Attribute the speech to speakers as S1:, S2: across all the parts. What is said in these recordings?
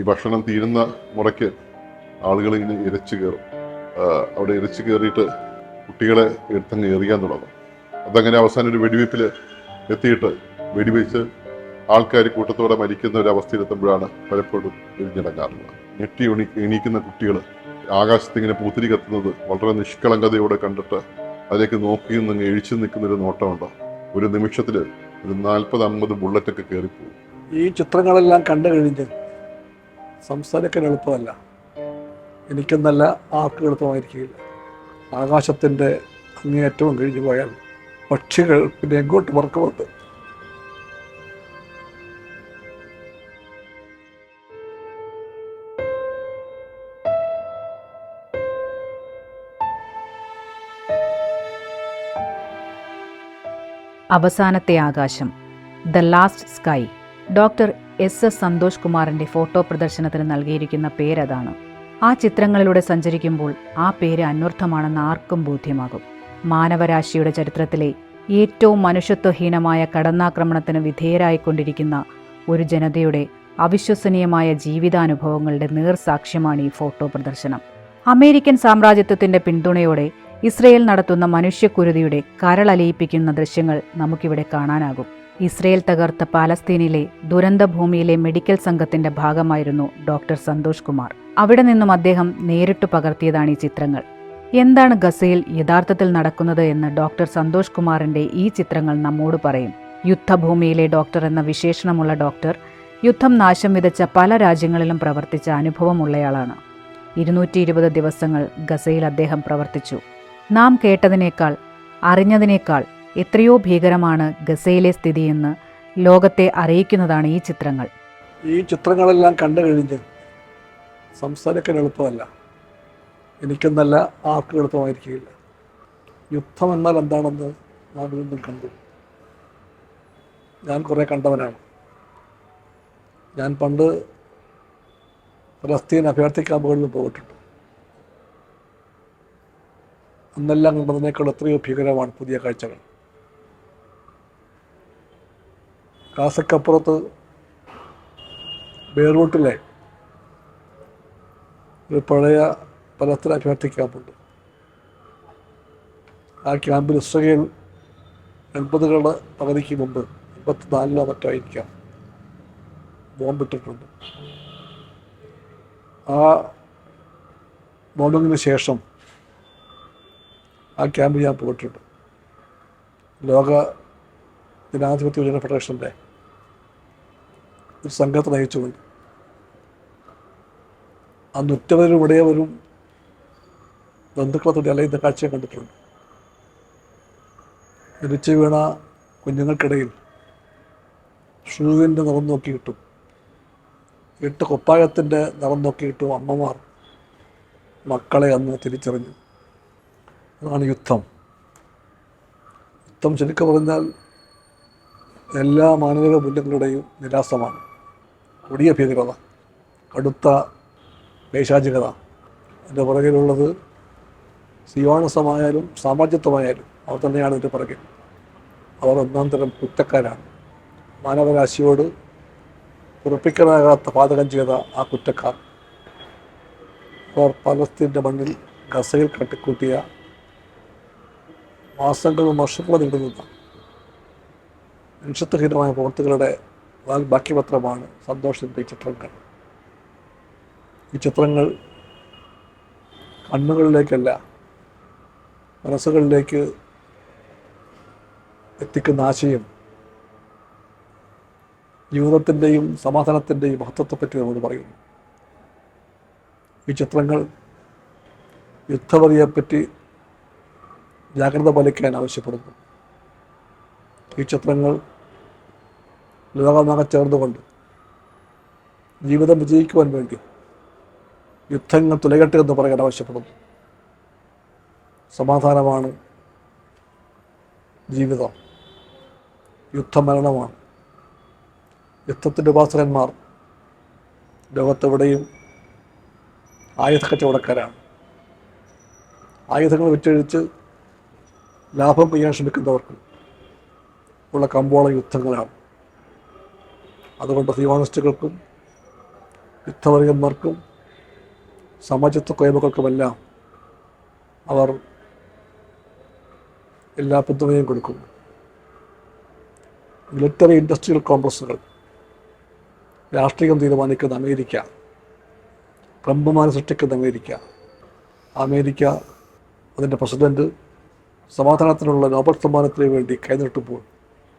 S1: ഈ ഭക്ഷണം തീരുന്ന മുറയ്ക്ക് ആളുകൾ ഇങ്ങനെ ഇരച്ചു കയറും. അവിടെ ഇരച്ചു കയറിയിട്ട് കുട്ടികളെ എടുത്തങ്ങ് എറിയാൻ തുടങ്ങും. അതങ്ങനെ അവസാനം ഒരു വെടിവെയ്പ്പിൽ എത്തിയിട്ട് വെടിവെച്ച് ആൾക്കാർ കൂട്ടത്തോടെ മരിക്കുന്ന ഒരു അവസ്ഥയിലെത്തുമ്പോഴാണ് പലപ്പോഴും എരിഞ്ഞിടങ്ങാറുള്ളത് ഞെട്ടി എണീ എണീക്കുന്ന കുട്ടികൾ ആകാശത്തിങ്ങനെ പൂത്തിരി കത്തുന്നത് വളരെ നിഷ്കളങ്കതയോടെ കണ്ടിട്ട് അതിലേക്ക് നോക്കി നിന്ന് എഴിച്ചു നിൽക്കുന്ന ഒരു നോട്ടമുണ്ട്. ഒരു നിമിഷത്തിൽ ഒരു നാൽപ്പത് അമ്പത് ബുള്ളറ്റൊക്കെ കയറിപ്പോകും.
S2: ഈ ചിത്രങ്ങളെല്ലാം കണ്ടു കഴിഞ്ഞ് സംസാരിക്കാൻ എളുപ്പമല്ല. എനിക്കെന്നല്ല ആർക്കും എളുപ്പമായിരിക്കില്ല. ആകാശത്തിന്റെ അങ്ങേയറ്റവും കഴിഞ്ഞു പോയാൽ പക്ഷികൾ പിന്നെ എങ്ങോട്ട് മറക്കുമുണ്ട്
S3: അവസാനത്തെ ആകാശം the last sky. Doctor S S Santhosh കുമാറിന്റെ ഫോട്ടോ പ്രദർശനത്തിന് നൽകിയിരിക്കുന്ന പേരതാണ്. ആ ചിത്രങ്ങളിലൂടെ സഞ്ചരിക്കുമ്പോൾ ആ പേര് അന്വർത്ഥമാണെന്ന് ആർക്കും ബോധ്യമാകും. മാനവരാശിയുടെ ചരിത്രത്തിലെ ഏറ്റവും മനുഷ്യത്വഹീനമായ കടന്നാക്രമണത്തിന് വിധേയരായിക്കൊണ്ടിരിക്കുന്ന ഒരു ജനതയുടെ അവിശ്വസനീയമായ ജീവിതാനുഭവങ്ങളുടെ നേർസാക്ഷ്യമാണ് ഈ ഫോട്ടോ പ്രദർശനം. അമേരിക്കൻ സാമ്രാജ്യത്വത്തിന്റെ പിന്തുണയോടെ ഇസ്രയേൽ നടത്തുന്ന മനുഷ്യക്കുരുതിയുടെ കരളലിയിപ്പിക്കുന്ന ദൃശ്യങ്ങൾ നമുക്കിവിടെ കാണാനാകും. ഇസ്രയേൽ തകർത്ത പാലസ്തീനിലെ ദുരന്തഭൂമിയിലെ മെഡിക്കൽ സംഘത്തിന്റെ ഭാഗമായിരുന്നു ഡോക്ടർ സന്തോഷ് കുമാർ. അവിടെ നിന്നും അദ്ദേഹം നേരിട്ട് പകർത്തിയതാണ് ഈ ചിത്രങ്ങൾ. എന്താണ് ഗസയിൽ യഥാർത്ഥത്തിൽ നടക്കുന്നത് എന്ന് ഡോക്ടർ സന്തോഷ് കുമാറിന്റെ ഈ ചിത്രങ്ങൾ നമ്മോട് പറയും. യുദ്ധഭൂമിയിലെ ഡോക്ടർ എന്ന വിശേഷണമുള്ള ഡോക്ടർ യുദ്ധം നാശം വിതച്ച പല രാജ്യങ്ങളിലും പ്രവർത്തിച്ച അനുഭവമുള്ളയാളാണ്. ഇരുന്നൂറ്റി ഇരുപത് ദിവസങ്ങൾ ഗസയിൽ അദ്ദേഹം പ്രവർത്തിച്ചു. നാം കേട്ടതിനേക്കാൾ അറിഞ്ഞതിനേക്കാൾ എത്രയോ ഭീകരമാണ് ഗസയിലെ സ്ഥിതിയെന്ന് ലോകത്തെ അറിയിക്കുന്നതാണ് ഈ ചിത്രങ്ങൾ.
S2: ഈ ചിത്രങ്ങളെല്ലാം കണ്ടു കഴിഞ്ഞ് സംസാരിക്കാൻ എളുപ്പമല്ല. എനിക്കെന്നല്ല ആർക്കും എളുപ്പമായിരിക്കില്ല. യുദ്ധം എന്നാൽ എന്താണെന്ന് ഞാൻ വീണ്ടും കണ്ടു. ഞാൻ കുറേ കണ്ടവനാണ്. ഞാൻ പണ്ട് ഫലസ്തീൻ അഭ്യർത്ഥി ക്യാമ്പുകളിൽ പോയിട്ടുണ്ട്. അന്നെല്ലാം കണ്ടതിനേക്കാൾ എത്രയോ ഭീകരമാണ് പുതിയ കാഴ്ചകൾ. കാസക്കപ്പുറത്ത് ബെയ്റൂട്ടിലെ ഒരു പഴയ പലസ്തീൻ അഭ്യർത്ഥി ക്യാമ്പുണ്ട്. ആ ക്യാമ്പിൽ ഇസ്രയേൽ എൺപതുകളുടെ പകുതിക്ക് മുമ്പ് എൺപത്തിനാലിലോ മറ്റോ ആയിരിക്കാം ബോംബിട്ടിട്ടുണ്ട്. ആ ബോംബിങ്ങിന് ശേഷം ആ ക്യാമ്പിൽ ഞാൻ പോയിട്ടുണ്ട്. ലോക ജനാധിപത്യ യുവജന ഫെഡറേഷന്റെ ഒരു സംഘത്തെ നയിച്ചുകൊണ്ട് അന്ന് നുറ്റവരും ഇടയവരും ബന്ധുക്കളെ തൊട്ട് അല്ലെങ്കിൽ കാഴ്ചയെ കണ്ടിട്ടുണ്ട്. മരിച്ചു വീണ കുഞ്ഞുങ്ങൾക്കിടയിൽ ഷൂവിന്റെ നിറം നോക്കിയിട്ടും ഇട്ട് കുപ്പായത്തിന്റെ നിറം നോക്കിയിട്ടും അമ്മമാർ മക്കളെ അന്ന് തിരിച്ചറിഞ്ഞു. അതാണ് യുദ്ധം. യുദ്ധം ശരിക്കും പറഞ്ഞാൽ എല്ലാ മാനവിക മൂല്യങ്ങളുടെയും നിരാസമാണ്. കൊടിയ ഭീകരത കടുത്ത പൈശാചികത അതിന്റെ പുറകിലുള്ളത് സിയോണസമായാലും സാമ്രാജ്യത്വമായാലും അവർ തന്നെയാണ് ഇതിന്റെ പുറകിൽ അവർ ഒന്നാം തരം കുറ്റക്കാരാണ്. മാനവരാശിയോട് ഉറപ്പിക്കാനാകാത്ത പാതകം ചെയ്ത ആ കുറ്റക്കാർ. അവർ പലസ്തീന്റെ മണ്ണിൽ ഗസയിൽ കട്ടിക്കൂട്ടിയ മാസങ്ങളും വർഷങ്ങളും നീണ്ടുനിന്ന മനുഷ്യത്വഹീനമായ പ്രവൃത്തികളുടെ ബാക്കിപത്രമാണ് ബാക്കി പത്രമാണ് സന്തോഷത്തിന്റെ ചിത്രങ്ങൾ. ഈ ചിത്രങ്ങൾ കണ്ണുകളിലേക്കല്ല മനസ്സുകളിലേക്ക് എത്തിക്കുന്ന ആശയം ജീവിതത്തിന്റെയും സമാധാനത്തിന്റെയും മഹത്വത്തെപ്പറ്റി നമ്മൾ പറയുന്നു. ഈ ചിത്രങ്ങൾ യുദ്ധവതിയെപ്പറ്റി ജാഗ്രത പാലിക്കാൻ ആവശ്യപ്പെടുന്നു. ഈ ചിത്രങ്ങൾ ലോകമാകെ ചേർന്നുകൊണ്ട് ജീവിതം വിജയിക്കുവാൻ വേണ്ടി യുദ്ധങ്ങൾ തുലയട്ടെ എന്ന് പറയാൻ ആവശ്യപ്പെടുന്നു. സമാധാനമാണ് ജീവിതം. യുദ്ധമരണമാണ്. യുദ്ധത്തിന്റെ ഉപാസകന്മാർ ലോകത്തെവിടെയും ആയുധ കച്ചവടക്കാരാണ് ആയുധങ്ങൾ വിറ്റഴിച്ച് ലാഭം ചെയ്യാൻ ശ്രമിക്കുന്നവർക്ക് ഉള്ള കമ്പോള യുദ്ധങ്ങളാണ്. അതുകൊണ്ട് സിയോണിസ്റ്റുകൾക്കും യുദ്ധവർഗന്മാർക്കും സമചിത്വ കൊയ്മകൾക്കുമെല്ലാം അവർ എല്ലാ പിന്തുണയും കൊടുക്കുന്നു. മിലിറ്ററി ഇൻഡസ്ട്രിയൽ കോംപ്ലക്സുകൾ രാഷ്ട്രീയം തീരുമാനിക്കുന്ന അമേരിക്ക ട്രംപുമാരെ സൃഷ്ടിക്കുന്ന അമേരിക്ക അമേരിക്ക അതിന്റെ പ്രസിഡന്റ് സമാധാനത്തിനുള്ള നോബൽ സമ്മാനത്തിന് വേണ്ടി കൈനീട്ടുമ്പോൾ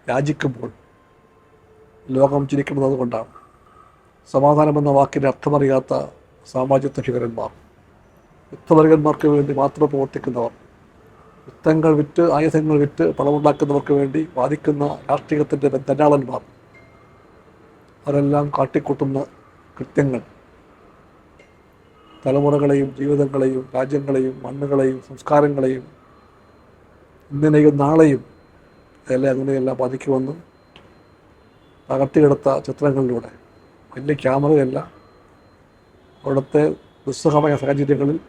S2: യാചിക്കുമ്പോൾ ലോകം ചിരിക്കുന്നത് കൊണ്ടാണ്. സമാധാനം എന്ന വാക്കിന്റെ അർത്ഥമറിയാത്ത സാമാജിക ഭീകരന്മാർ യുദ്ധവർഗന്മാർക്ക് വേണ്ടി മാത്രം പ്രവർത്തിക്കുന്നവർ. യുദ്ധങ്ങൾ വിറ്റ് ആയുധങ്ങൾ വിറ്റ് പണമുണ്ടാക്കുന്നവർക്ക് വേണ്ടി വാദിക്കുന്ന രാഷ്ട്രീയത്തിന്റെ ബന്ധനാളന്മാർ അവരെല്ലാം കാട്ടിക്കൂട്ടുന്ന കൃത്യങ്ങൾ. തലമുറകളെയും ജീവിതങ്ങളെയും രാജ്യങ്ങളെയും മണ്ണുകളെയും സംസ്കാരങ്ങളെയും ഇന്നലെയും നാളെയും ഇതെല്ലാം അങ്ങനെയെല്ലാം വന്നു. പകർത്തിയെടുത്ത ചിത്രങ്ങളിലൂടെ വലിയ ക്യാമറയല്ല. അവിടുത്തെ ദുസ്സഹമായ സാഹചര്യങ്ങളിൽ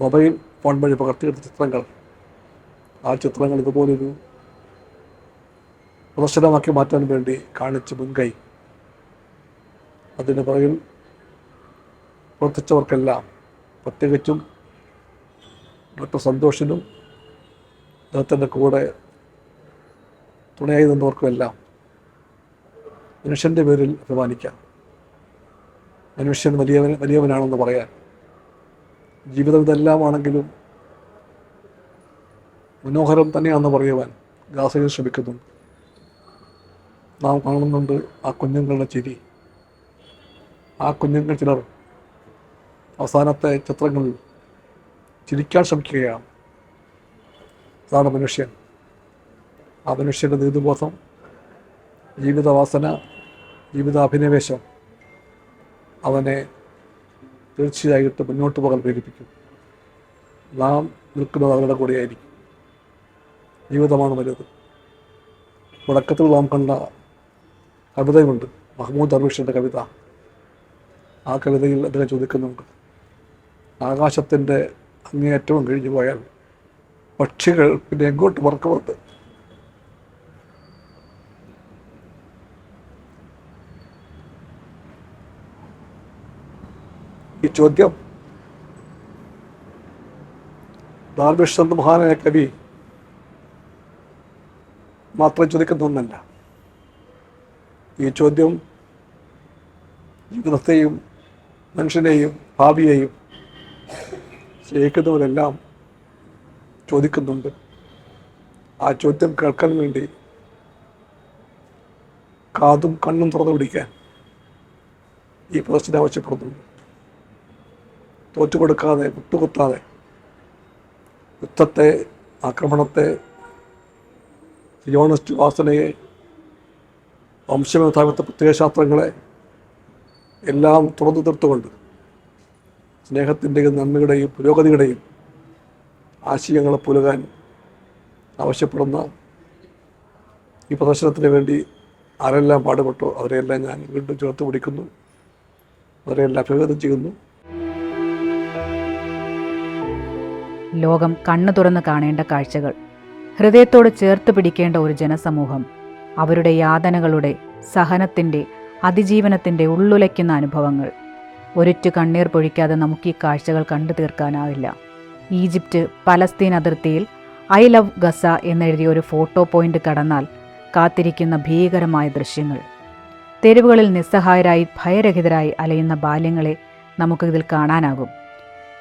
S2: മൊബൈൽ ഫോൺ വഴി പകർത്തിയെടുത്ത ചിത്രങ്ങൾ. ആ ചിത്രങ്ങൾ ഇതുപോലൊരു പ്രദർശനമാക്കി മാറ്റാൻ വേണ്ടി കാണിച്ച് മുൻകൈ. അതിന് പുറകിൽ പ്രവർത്തിച്ചവർക്കെല്ലാം പ്രത്യേകിച്ചും ഡോക്ടർ സന്തോഷിനും അദ്ദേഹത്തിന്റെ കൂടെ തുണയായി നിന്നവർക്കുമെല്ലാം മനുഷ്യന്റെ പേരിൽ അഭിമാനിക്കാം. മനുഷ്യൻ വലിയവൻ വലിയവനാണെന്ന് പറയാൻ ജീവിതം ഇതെല്ലാമാണെങ്കിലും മനോഹരം തന്നെയാണെന്ന് പറയുവാൻ ഗാസയിൽ ശ്രമിക്കുന്നുണ്ട് നാം കാണുന്നുണ്ട് ആ കുഞ്ഞുങ്ങളുടെ ചിരി. ആ കുഞ്ഞുങ്ങൾ ചിലർ അവസാനത്തെ ചിത്രങ്ങളിൽ ചിരിക്കാൻ ശ്രമിക്കുകയാണ്. അതാണ് മനുഷ്യൻ. ആ മനുഷ്യന്റെ നീതിബോധം ജീവിതവാസന ജീവിതാഭിനിവേശം അവനെ തീർച്ചയായിട്ടും മുന്നോട്ട് പോകാൻ പ്രേരിപ്പിക്കും. നാം നിൽക്കുന്നത് അവരുടെ കൂടെയായിരിക്കും. ജീവിതമാണ് വലുത് തുടക്കത്തിൽ നാം കണ്ട കവിതയുണ്ട്. മഹ്മൂദ് ദർവിഷിന്റെ കവിത. ആ കവിതയിൽ അദ്ദേഹം ചോദിക്കുന്നുണ്ട് ആകാശത്തിന്റെ അങ്ങേയറ്റവും കഴിഞ്ഞു പോയാൽ പക്ഷികൾ പിന്നെ എങ്ങോട്ട് പറക്കുമുണ്ട് ഈ ചോദ്യം ദാർവിഷ് എന്ന മഹാനായ കവി മാത്രം ചോദിക്കുന്ന ഒന്നല്ല. ഈ ചോദ്യം ജീവിതത്തെയും മനുഷ്യനെയും ഭാവിയെയും സ്നേഹിക്കുന്നവരെല്ലാം ചോദിക്കുന്നുണ്ട്. ആ ചോദ്യം കേൾക്കാൻ വേണ്ടി കാതും കണ്ണും തുറന്നു പിടിക്കാൻ ഈ പ്രദർശനം ആവശ്യപ്പെടുന്നുണ്ട്. തോറ്റുകൊടുക്കാതെ വിട്ടുകൊത്താതെ യുദ്ധത്തെ ആക്രമണത്തെ സിയോണിസ്റ്റ് വാസനയെ വംശമേധാവിത്വ പ്രത്യയശാസ്ത്രങ്ങളെ എല്ലാം തുറന്നു തീർത്തുകൊണ്ട് സ്നേഹത്തിന്റെയും നന്മയുടെയും പുരോഗതിയുടെയും ആശയങ്ങളെ പുലുകാൻ ആവശ്യപ്പെടുന്ന ഈ പ്രദർശനത്തിന് വേണ്ടി ആരെല്ലാം പാടുപെട്ടോ അവരെയെല്ലാം ഞാൻ വീണ്ടും ചേർത്ത് പിടിക്കുന്നു. അവരെയെല്ലാം അഭിവാദം ചെയ്യുന്നു.
S3: ലോകം കണ്ണു തുറന്ന് കാണേണ്ട കാഴ്ചകൾ. ഹൃദയത്തോട് ചേർത്ത് പിടിക്കേണ്ട ഒരു ജനസമൂഹം. അവരുടെ യാതനകളുടെ സഹനത്തിന്റെ അതിജീവനത്തിന്റെ ഉള്ളുലയ്ക്കുന്ന അനുഭവങ്ങൾ. ഒരിറ്റു കണ്ണീർ പൊഴിക്കാതെ നമുക്ക് ഈ കാഴ്ചകൾ കണ്ടു തീർക്കാനാവില്ല. ഈജിപ്റ്റ് പലസ്തീൻ അതിർത്തിയിൽ ഐ ലവ് ഗസ എന്നെഴുതിയ ഒരു ഫോട്ടോ പോയിന്റ് കടന്നാൽ കാത്തിരിക്കുന്ന ഭീകരമായ ദൃശ്യങ്ങൾ. തെരുവുകളിൽ നിസ്സഹായരായി ഭയരഹിതരായി അലയുന്ന ബാല്യങ്ങളെ നമുക്കിതിൽ കാണാനാകും.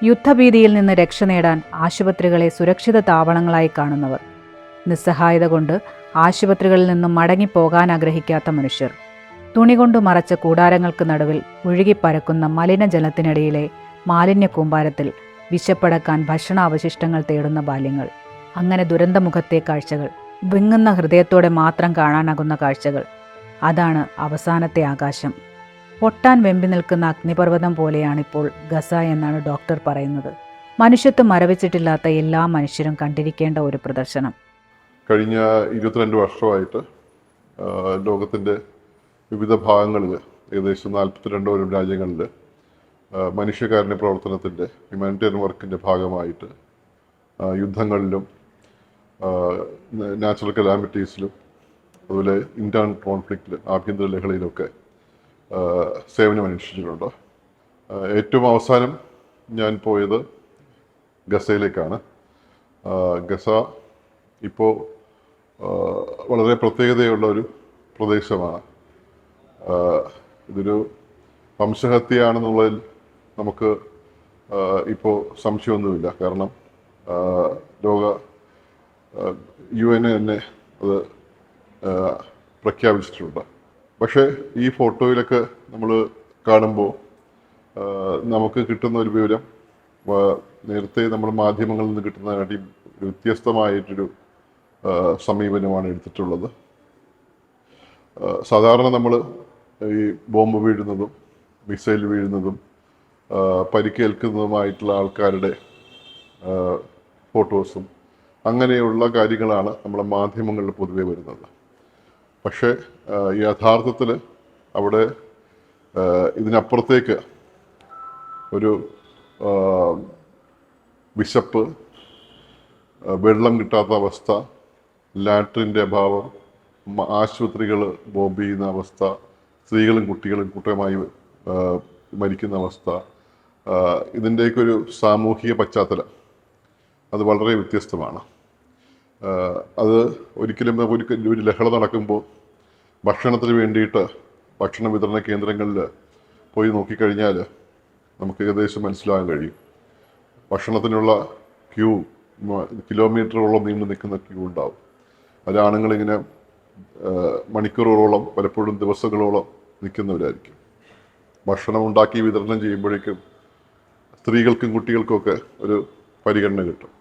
S3: യുദ്ധഭീതിയിൽ നിന്ന് രക്ഷ നേടാൻ ആശുപത്രികളെ സുരക്ഷിത താവളങ്ങളായി കാണുന്നവർ. നിസ്സഹായത കൊണ്ട് ആശുപത്രികളിൽ നിന്നും മടങ്ങിപ്പോകാൻ ആഗ്രഹിക്കാത്ത മനുഷ്യർ. തുണി കൊണ്ട് മറച്ച കൂടാരങ്ങൾക്ക് നടുവിൽ ഒഴുകിപ്പരക്കുന്ന മലിനജലത്തിനിടയിലെ മാലിന്യ കൂമ്പാരത്തിൽ വിശപ്പടക്കാൻ ഭക്ഷണാവശിഷ്ടങ്ങൾ തേടുന്ന ബാല്യങ്ങൾ. അങ്ങനെ ദുരന്തമുഖത്തെ കാഴ്ചകൾ വിങ്ങുന്ന ഹൃദയത്തോടെ മാത്രം കാണാനാകുന്ന കാഴ്ചകൾ. അതാണ് അവസാനത്തെ ആകാശം. പൊട്ടാൻ വെമ്പി നിൽക്കുന്ന അഗ്നിപർവതം പോലെയാണിപ്പോൾ ഗസ എന്നാണ് ഡോക്ടർ പറയുന്നത്. മനുഷ്യത്വം മരവിച്ചിട്ടില്ലാത്ത എല്ലാ മനുഷ്യരും കണ്ടിരിക്കേണ്ട ഒരു പ്രദർശനം.
S1: കഴിഞ്ഞ ഇരുപത്തിരണ്ട് വർഷമായിട്ട് ലോകത്തിന്റെ വിവിധ ഭാഗങ്ങളിൽ ഏകദേശം നാൽപ്പത്തിരണ്ടോരം രാജ്യങ്ങളിൽ മനുഷ്യകാരുണ്യ പ്രവർത്തനത്തിന്റെ ഹ്യൂമാനിറ്റേറിയൻ വർക്കിന്റെ ഭാഗമായിട്ട് യുദ്ധങ്ങളിലും നാച്ചുറൽ കലാമിറ്റീസിലും അതുപോലെ ഇന്റേൺ കോൺഫ്ലിക്റ്റിൽ ആഭ്യന്തര ലഹളയിലൊക്കെ ആ, സേവനം അനുഷ്ഠിച്ചിട്ടുണ്ട്. ഏറ്റവും അവസാനം ഞാൻ പോയത് ഗസയിലേക്കാണ്. ഗസ ഇപ്പോൾ വളരെ പ്രത്യേകതയുള്ള ഒരു പ്രദേശമാണ്. ഇതൊരു വംശഹത്യയാണെന്നുള്ളതിൽ നമുക്ക് ഇപ്പോൾ സംശയമൊന്നുമില്ല. കാരണം ലോക യു എൻ തന്നെ അത് പ്രഖ്യാപിച്ചിട്ടുണ്ട്. പക്ഷേ ഈ ഫോട്ടോയിലൊക്കെ നമ്മൾ കാണുമ്പോൾ നമുക്ക് കിട്ടുന്ന ഒരു വിവരം നേരത്തെ നമ്മൾ മാധ്യമങ്ങളിൽ നിന്ന് കിട്ടുന്നതിനാട്ടി വ്യത്യസ്തമായിട്ടൊരു സമീപനമാണ് എടുത്തിട്ടുള്ളത്. സാധാരണ നമ്മൾ ഈ ബോംബ് വീഴുന്നതും മിസൈൽ വീഴുന്നതും പരിക്കേൽക്കുന്നതുമായിട്ടുള്ള ആൾക്കാരുടെ ഫോട്ടോസും അങ്ങനെയുള്ള കാര്യങ്ങളാണ് നമ്മുടെ മാധ്യമങ്ങളിൽ പൊതുവെ വരുന്നത്. പക്ഷേ യഥാർത്ഥത്തിൽ അവിടെ ഇതിനപ്പുറത്തേക്ക് ഒരു വിശപ്പ് വെള്ളം കിട്ടാത്ത അവസ്ഥ ലാട്രിന്റെ അഭാവം ആശുപത്രികൾ ബോംബ് ചെയ്യുന്ന അവസ്ഥ സ്ത്രീകളും കുട്ടികളും കൂട്ടമായി മരിക്കുന്ന അവസ്ഥ ഇതിന്റെയൊക്കെ ഒരു സാമൂഹിക പശ്ചാത്തലം. അത് വളരെ വ്യത്യസ്തമാണ്. അത് ഒരിക്കലും ഒരു ഒരു ലഹള നടക്കുമ്പോൾ ഭക്ഷണത്തിന് വേണ്ടിയിട്ട് ഭക്ഷണ വിതരണ കേന്ദ്രങ്ങളിൽ പോയി നോക്കിക്കഴിഞ്ഞാൽ നമുക്ക് ഏകദേശം മനസ്സിലാകാൻ കഴിയും. ഭക്ഷണത്തിനുള്ള ക്യൂ കിലോമീറ്ററോളം നീണ്ടു നിൽക്കുന്ന ക്യൂ ഉണ്ടാവും. അതിലാണുങ്ങളിങ്ങനെ ആ, മണിക്കൂറുകളോളം പലപ്പോഴും ദിവസങ്ങളോളം നിൽക്കുന്നവരായിരിക്കും. ഭക്ഷണം ഉണ്ടാക്കി വിതരണം ചെയ്യുമ്പോഴേക്കും സ്ത്രീകൾക്കും കുട്ടികൾക്കും ഒക്കെ ഒരു പരിഗണന കിട്ടും.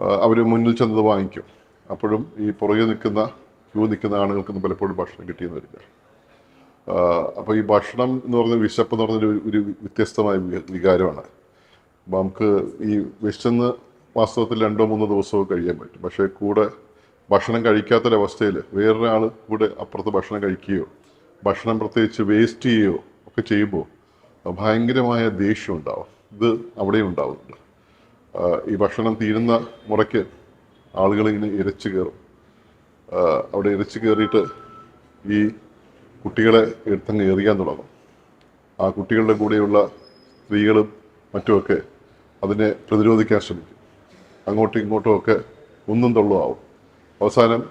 S1: അവർ മുന്നിൽ ചെന്നത് വാങ്ങിക്കും. അപ്പോഴും ഈ പുറകെ നിൽക്കുന്ന ക്യൂ നിൽക്കുന്ന ആളുകൾക്കൊന്നും പലപ്പോഴും ഭക്ഷണം കിട്ടിയെന്ന് വരില്ല. അപ്പോൾ ഈ ഭക്ഷണം എന്ന് പറഞ്ഞ വിശപ്പ് എന്ന് പറഞ്ഞൊരു ഒരു വ്യത്യസ്തമായ വികാരമാണ്. നമുക്ക് ഈ വിശന്ന് വാസ്തവത്തിൽ രണ്ടോ മൂന്നോ ദിവസമോ കഴിയാൻ പറ്റും. പക്ഷേ കൂടെ ഭക്ഷണം കഴിക്കാത്തൊരവസ്ഥയിൽ വേറൊരാൾ കൂടെ അപ്പുറത്ത് ഭക്ഷണം കഴിക്കുകയോ ഭക്ഷണം പ്രത്യേകിച്ച് വേസ്റ്റ് ചെയ്യുകയോ ഒക്കെ ചെയ്യുമ്പോൾ ഭയങ്കരമായ ദേഷ്യം ഉണ്ടാവും. ഇത് അവിടെയും ഉണ്ടാവുന്നുണ്ട്. ഈ ഭക്ഷണം തീരുന്ന മുറയ്ക്ക് ആളുകൾ ഇങ്ങനെ ഇരച്ചു കയറും. അവിടെ ഇരച്ചു കയറിയിട്ട് ഈ കുട്ടികളെ എടുത്തങ്ങ് എറിയാൻ തുടങ്ങും. ആ കുട്ടികളുടെ കൂടെയുള്ള സ്ത്രീകളും മറ്റുമൊക്കെ അതിനെ പ്രതിരോധിക്കാൻ ശ്രമിക്കും. അങ്ങോട്ടും ഇങ്ങോട്ടും ഒക്കെ ഒന്നും തള്ളുമാവും. അവസാനം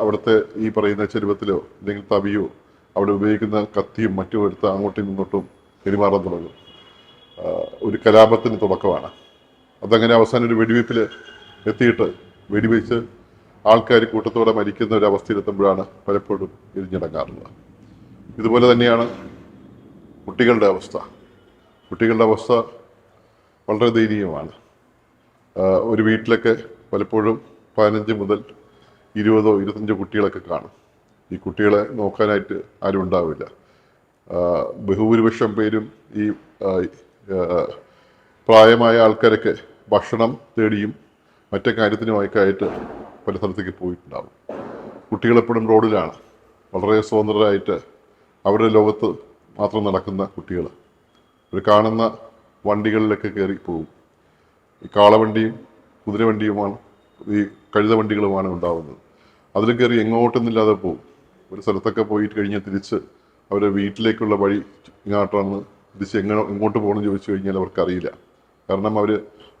S1: അവിടുത്തെ ഈ പറയുന്ന ചെരുവത്തിലോ അല്ലെങ്കിൽ തവിയോ അവിടെ ഉപയോഗിക്കുന്ന കത്തിയും മറ്റും എടുത്ത് അങ്ങോട്ടും ഇങ്ങോട്ടും പെരുമാറാൻ തുടങ്ങും. ഒരു കലാപത്തിന് തുടക്കമാണ്. അതങ്ങനെ അവസാനം ഒരു വെടിവെയ്പ്പിൽ എത്തിയിട്ട് വെടിവെച്ച് ആൾക്കാർ കൂട്ടത്തോടെ മരിക്കുന്ന ഒരു അവസ്ഥയിലെത്തുമ്പോഴാണ് പലപ്പോഴും ഇരിഞ്ഞിടങ്ങാറുള്ളത് ഇതുപോലെ തന്നെയാണ് കുട്ടികളുടെ അവസ്ഥ. കുട്ടികളുടെ അവസ്ഥ വളരെ ദയനീയമാണ്. ഒരു വീട്ടിലൊക്കെ പലപ്പോഴും പതിനഞ്ച് മുതൽ ഇരുപതോ ഇരുപത്തഞ്ചോ കുട്ടികളൊക്കെ കാണും. ഈ കുട്ടികളെ നോക്കാനായിട്ട് ആരും ഉണ്ടാവില്ല. ബഹുഭൂരിപക്ഷം പേരും ഈ പ്രായമായ ആൾക്കാരൊക്കെ ഭക്ഷണം തേടിയും മറ്റു കാര്യത്തിനുമൊക്കെ ആയിട്ട് പല സ്ഥലത്തേക്ക് പോയിട്ടുണ്ടാവും. കുട്ടികളെപ്പോഴും റോഡിലാണ്. വളരെ സ്വതന്ത്രരായിട്ട് അവരുടെ ലോകത്ത് മാത്രം നടക്കുന്ന കുട്ടികൾ അവർ കാണുന്ന വണ്ടികളിലൊക്കെ കയറി പോകും. ഈ കാളവണ്ടിയും കുതിരവണ്ടിയുമാണ് ഈ കഴുത വണ്ടികളുമാണ് ഉണ്ടാവുന്നത്. അതിൽ കയറി എങ്ങോട്ടൊന്നില്ലാതെ പോകും. ഒരു സ്ഥലത്തൊക്കെ പോയിട്ട് കഴിഞ്ഞാൽ തിരിച്ച് അവരുടെ വീട്ടിലേക്കുള്ള വഴി ഇങ്ങോട്ടാണ് തിരിച്ച് എങ്ങനെ എങ്ങോട്ട് പോകണമെന്ന് ചോദിച്ചു കഴിഞ്ഞാൽ അവർക്കറിയില്ല. കാരണം അവർ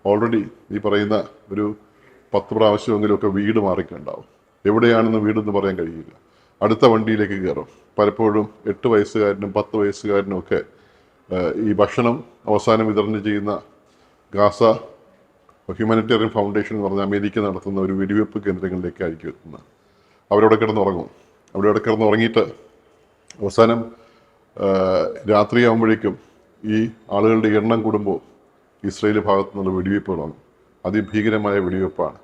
S1: ഓൾറെഡി ഈ പറയുന്ന ഒരു പത്ത് പ്രാവശ്യമെങ്കിലും ഒക്കെ വീട് മാറിക്കുണ്ടാവും. എവിടെയാണെന്ന് വീടെന്ന് പറയാൻ കഴിയില്ല. അടുത്ത വണ്ടിയിലേക്ക് കയറും പലപ്പോഴും എട്ട് വയസ്സുകാരനും പത്ത് വയസ്സുകാരനും ഒക്കെ ഈ ഭക്ഷണം അവസാനം വിതരണം ചെയ്യുന്ന ഗാസ ഹ്യൂമാനിറ്റേറിയൻ ഫൗണ്ടേഷൻ എന്ന് പറഞ്ഞ അമേരിക്ക നടത്തുന്ന ഒരു വെടിവെപ്പ് കേന്ദ്രങ്ങളിലേക്കായിരിക്കും എത്തുന്നത്. അവരവിടെ കിടന്നുറങ്ങും. അവിടെ അവിടെ കിടന്നുറങ്ങിയിട്ട് അവസാനം രാത്രിയാകുമ്പോഴേക്കും ഈ ആളുകളുടെ എണ്ണം കൂടുമ്പോൾ ഇസ്രയേൽ ഭാഗത്തു നിന്നുള്ള വെടിവയ്പ്പുകളാണ് അതിഭീകരമായ വെടിവയ്പ്പാണ്.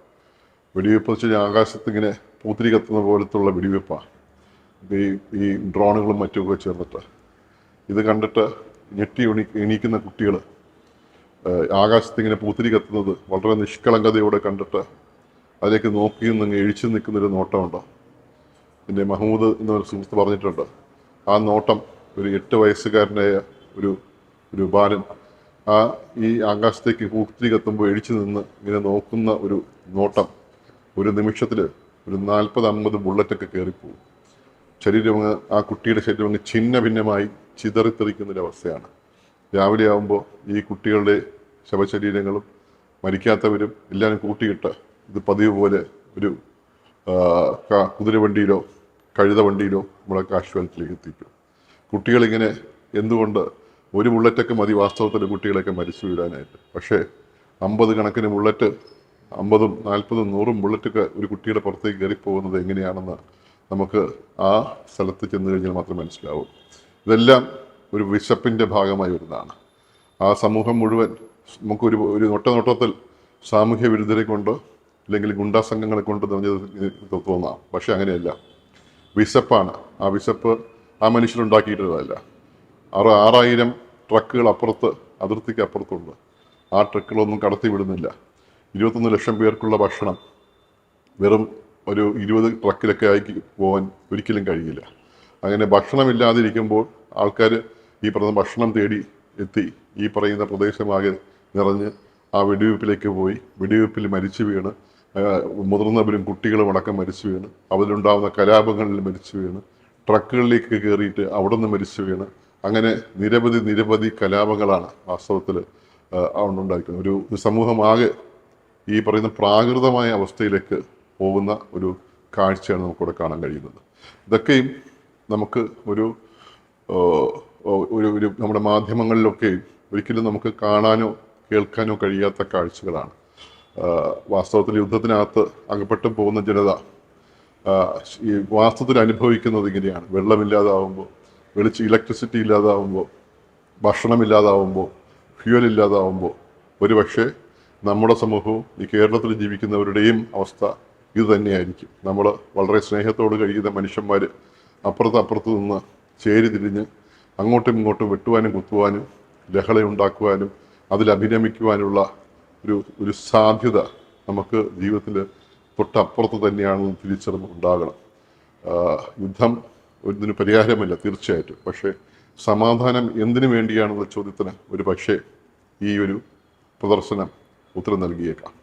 S1: വെടിവയ്പ്പ് വെച്ച് കഴിഞ്ഞാൽ ആകാശത്ത് ഇങ്ങനെ പൂത്തിരി കത്തുന്ന പോലത്തുള്ള വെടിവയ്പ്പാണ്. ഈ ഈ ഡ്രോണുകളും മറ്റുമൊക്കെ ചേർന്നിട്ട്. ഇത് കണ്ടിട്ട് ഞെട്ടി എണീ എണീക്കുന്ന കുട്ടികൾ ആകാശത്ത് ഇങ്ങനെ പൂത്തിരി കത്തുന്നത് വളരെ നിഷ്കളങ്കതയോടെ കണ്ടിട്ട് അതിലേക്ക് നോക്കി നിന്ന് എഴിച്ചു നിൽക്കുന്നൊരു നോട്ടമുണ്ടോ. പിന്നെ മഹമ്മൂദ് എന്നൊരു സുഹൃത്ത് പറഞ്ഞിട്ടുണ്ട്. ആ നോട്ടം ഒരു എട്ട് വയസ്സുകാരനായ ഒരു ഒരു ബാലൻ ആ ഈ ആകാശത്തേക്ക് പൂത്തിരി കത്തുമ്പോൾ എഴിച്ചു നിന്ന് ഇങ്ങനെ നോക്കുന്ന ഒരു നോട്ടം ഒരു നിമിഷത്തിൽ ഒരു നാൽപ്പത് അമ്പത് ബുള്ളറ്റൊക്കെ കയറിപ്പോവും ശരീരം ആ കുട്ടിയുടെ ശരീരം അങ്ങ് ഛിന്ന ഭിന്നമായി ചിതറിത്തെറിക്കുന്നൊരവസ്ഥയാണ് രാവിലെ ആകുമ്പോൾ ഈ കുട്ടികളുടെ ശവശരീരങ്ങളും മരിക്കാത്തവരും എല്ലാവരും കൂട്ടിയിട്ട് ഇത് പതിവ് പോലെ ഒരു കുതിരവണ്ടിയിലോ കഴുത വണ്ടിയിലോ നമ്മളെ കാശ്വാലത്തിലേക്ക് എത്തിക്കും. കുട്ടികളിങ്ങനെ എന്തുകൊണ്ട് ഒരു ബുള്ളറ്റൊക്കെ മതി വാസ്തവത്തിൽ കുട്ടികളെയൊക്കെ മരിച്ചു വീഴാനായിട്ട്. പക്ഷേ അമ്പത് കണക്കിന് ബുള്ളറ്റ് അമ്പതും നാൽപ്പതും നൂറും ബുള്ളറ്റൊക്കെ ഒരു കുട്ടിയുടെ പുറത്തേക്ക് കയറിപ്പോകുന്നത് എങ്ങനെയാണെന്ന് നമുക്ക് ആ സ്ഥലത്ത് ചെന്ന് കഴിഞ്ഞാൽ മാത്രം മനസ്സിലാവും. ഇതെല്ലാം ഒരു വിശപ്പിന്റെ ഭാഗമായി വരുന്നതാണ്. ആ സമൂഹം മുഴുവൻ നമുക്കൊരു ഒരു നോട്ടനോട്ടത്തിൽ സാമൂഹ്യ വിരുദ്ധരെ കൊണ്ട് അല്ലെങ്കിൽ ഗുണ്ടാ സംഘങ്ങളെ കൊണ്ട് നിറഞ്ഞത് തോന്നാം. പക്ഷെ അങ്ങനെയല്ല. വിശപ്പാണ്. ആ വിശപ്പ് ആ മനുഷ്യരുണ്ടാക്കിയിട്ടുള്ളതല്ല ആറ് ആറായിരം ട്രക്കുകൾ അപ്പുറത്ത് അതിർത്തിക്ക് അപ്പുറത്തുണ്ട്. ആ ട്രക്കുകളൊന്നും കടത്തി വിടുന്നില്ല. ഇരുപത്തൊന്ന് ലക്ഷം പേർക്കുള്ള ഭക്ഷണം. വെറും ഒരു ഇരുപത് ട്രക്കിലൊക്കെ ആയി പോകാൻ ഒരിക്കലും കഴിയില്ല. അങ്ങനെ ഭക്ഷണമില്ലാതിരിക്കുമ്പോൾ ആൾക്കാർ ഈ പറയുന്ന ഭക്ഷണം തേടി എത്തി. ഈ പറയുന്ന പ്രദേശമാകെ നിറഞ്ഞ് ആ വെടിവെപ്പിലേക്ക് പോയി. വെടിവെപ്പിൽ മരിച്ചു വീണ്. മുതിർന്നവരും കുട്ടികളും അടക്കം മരിച്ചു വീണ്. അവരിലുണ്ടാകുന്ന കലാപങ്ങളിൽ മരിച്ചു വീണ്. ട്രക്കുകളിലേക്ക് കയറിയിട്ട് അവിടെ നിന്ന് മരിച്ചു വീണ്. അങ്ങനെ നിരവധി നിരവധി കലാപങ്ങളാണ് വാസ്തവത്തിൽ ഉണ്ടായിരിക്കുന്നത്. ഒരു ഒരു സമൂഹമാകെ ഈ പറയുന്ന പ്രാകൃതമായ അവസ്ഥയിലേക്ക് പോകുന്ന ഒരു കാഴ്ചയാണ് നമുക്കിവിടെ കാണാൻ കഴിയുന്നത്. ഇതൊക്കെയും നമുക്ക് ഒരു ഒരു ഒരു നമ്മുടെ മാധ്യമങ്ങളിലൊക്കെ ഒരിക്കലും നമുക്ക് കാണാനോ കേൾക്കാനോ കഴിയാത്ത കാഴ്ചകളാണ്. വാസ്തവത്തിൽ യുദ്ധത്തിനകത്ത് അകപ്പെട്ടു പോകുന്ന ജനത ഈ വാസ്തവത്തിൽ അനുഭവിക്കുന്നത് ഇങ്ങനെയാണ്. വെള്ളമില്ലാതാവുമ്പോൾ വെളിച്ച് ഇലക്ട്രിസിറ്റി ഇല്ലാതാവുമ്പോൾ ഭക്ഷണമില്ലാതാവുമ്പോൾ ഫ്യൂവൽ ഇല്ലാതാവുമ്പോൾ ഒരുപക്ഷെ നമ്മുടെ സമൂഹവും ഈ കേരളത്തിൽ ജീവിക്കുന്നവരുടെയും അവസ്ഥ ഇത് തന്നെയായിരിക്കും. നമ്മൾ വളരെ സ്നേഹത്തോട് കഴിയുന്ന മനുഷ്യന്മാർ അപ്പുറത്ത് അപ്പുറത്ത് നിന്ന് ചേരി തിരിഞ്ഞ് അങ്ങോട്ടും ഇങ്ങോട്ടും വെട്ടുവാനും കുത്തുവാനും ലഹളയുണ്ടാക്കുവാനും അതിൽ അഭിരമിക്കുവാനുള്ള ഒരു ഒരു സാധ്യത നമുക്ക് ജീവിതത്തിൽ തൊട്ടപ്പുറത്ത് തന്നെയാണെന്ന് തിരിച്ചറിവ് ഉണ്ടാകണം. യുദ്ധം ഇതിന് പരിഹാരമല്ല തീർച്ചയായിട്ടും. പക്ഷേ സമാധാനം എന്തിനു വേണ്ടിയാണെന്ന ചോദ്യത്തിന് ഒരു പക്ഷേ ഈ ഒരു പ്രദർശനം ഉത്തരം നൽകിയേക്കാം.